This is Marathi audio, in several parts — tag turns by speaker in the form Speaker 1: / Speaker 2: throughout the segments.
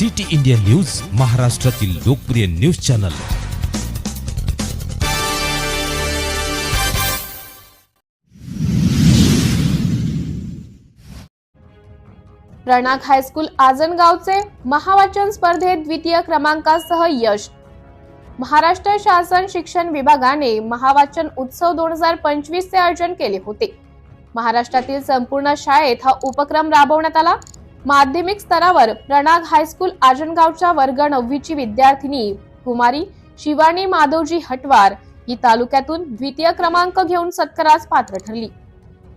Speaker 1: सिटी इंडिया न्यूज महाराष्ट्रातील लोकप्रिय न्यूज चॅनल.
Speaker 2: रणाक हायस्कूल आजनगावचे महावाचन स्पर्धेत द्वितीय क्रमांकासह यश. महाराष्ट्र शासन शिक्षण विभागाने महावाचन उत्सव दोन हजार पंचवीस चे आयोजन केले होते. महाराष्ट्रातील संपूर्ण शाळेत हा उपक्रम राबवण्यात आला. माध्यमिक स्तरावर रणाग हायस्कूल आजनगावच्या वर्ग नववीची विद्यार्थिनी कुमारी शिवानी माधवजी हटवार ही तालुक्यातून द्वितीय क्रमांक घेऊन सत्कारास पात्र ठरली.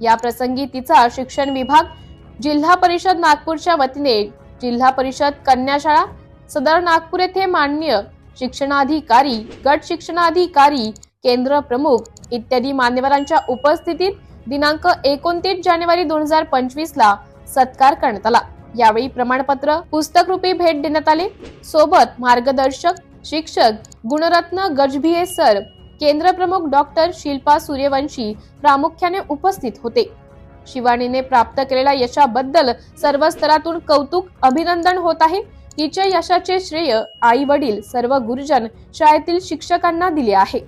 Speaker 2: या प्रसंगी तिचा शिक्षण विभाग जिल्हा परिषद नागपूरच्या वतीने जिल्हा परिषद कन्याशाळा सदर नागपूर येथे मान्य शिक्षणाधिकारी गट शिक्षणाधिकारी केंद्र प्रमुख इत्यादी मान्यवरांच्या उपस्थितीत दिनांक एकोणतीस जानेवारी दोन हजार पंचवीस ला सत्कार करण्यात आला. यावेळी प्रमाणपत्र पुस्तक रूपी भेट देण्यात आले. सोबत मार्गदर्शक शिक्षक गुणरत्न गजभिये सर केंद्र प्रमुख डॉक्टर शिल्पा सूर्यवंशी प्रामुख्याने उपस्थित होते. शिवानीने प्राप्त केलेल्या यशाबद्दल सर्व स्तरातून कौतुक अभिनंदन होत आहे. तिच्या यशाचे श्रेय आई वडील सर्व गुरुजन शाळेतील शिक्षकांना दिले आहे.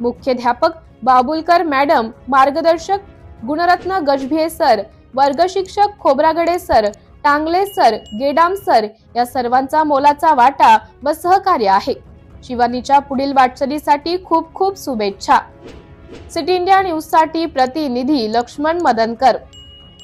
Speaker 2: मुख्याध्यापक बाबुलकर मॅडम मार्गदर्शक गुणरत्न गजभिये सर वर्ग शिक्षक Khobragade sir Tangle sir Gedam sir या सर्वांचा मोलाचा वाटा व सहकार्य आहे. शिवानीच्या पुढील वाटचालीसाठी खूप खूप शुभेच्छा. सिटी इंडिया न्यूजसाठी प्रतिनिधी लक्ष्मण मदनकर.